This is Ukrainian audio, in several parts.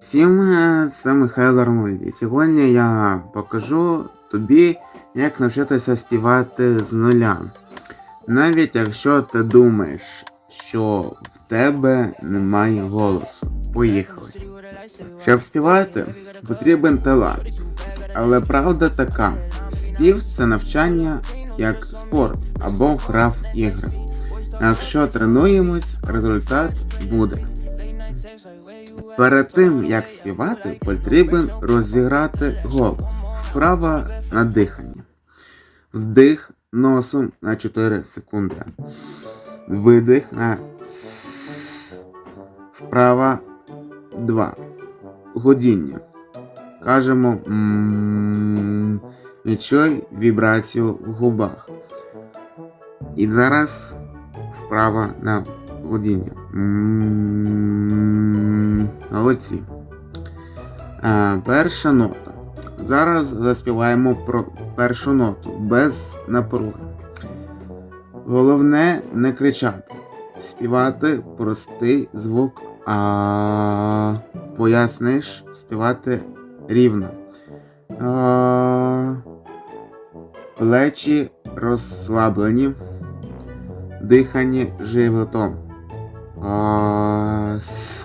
Всім е, це Михайло Арнольді. Сьогодні я покажу тобі, як навчитися співати з нуля. Навіть якщо ти думаєш, що в тебе немає голосу. Поїхали. Щоб співати, потрібен талант. Але правда така: спів це навчання як спорт або гра в ігри. Якщо тренуємось, результат буде. Перед тим як співати, потрібен розіграти голос. Вправа на дихання. Вдих носом на 4 секунди. Видих на с. Вправа 2. Годіння. Кажемо м вібрацію в губах. І зараз вправа на годіння. Молодці. Е, перша нота. Зараз заспіваємо про першу ноту без напруги. Головне не кричати. Співати простий звук А. Поясниш, співати рівно. А. Плечі розслаблені. Дихання животом. А, с.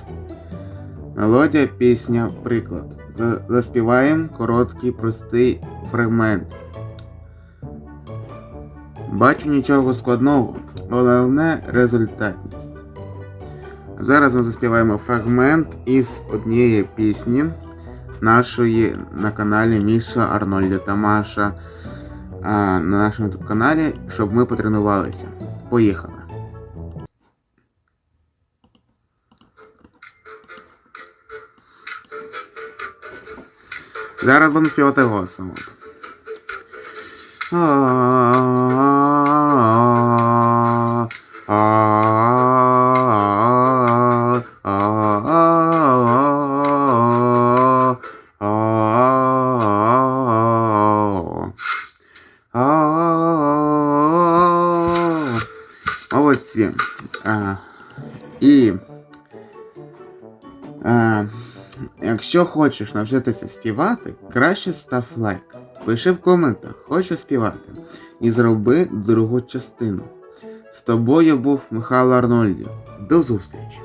Мелодія, пісня, приклад. Заспіваємо короткий простий фрагмент. Бачу нічого складного, головне результатність. Зараз ми заспіваємо фрагмент із однієї пісні нашої на каналі Міша Арнольда та Маша на нашому YouTube каналі, щоб ми потренувалися. Поїхали! Зараз будемо співати голосом. От. Молодці. А, І а, якщо хочеш навчитися співати, краще став лайк. Пиши в коментах, хочу співати. І зроби другу частину. З тобою був Михайло Арнольдів. До зустрічі!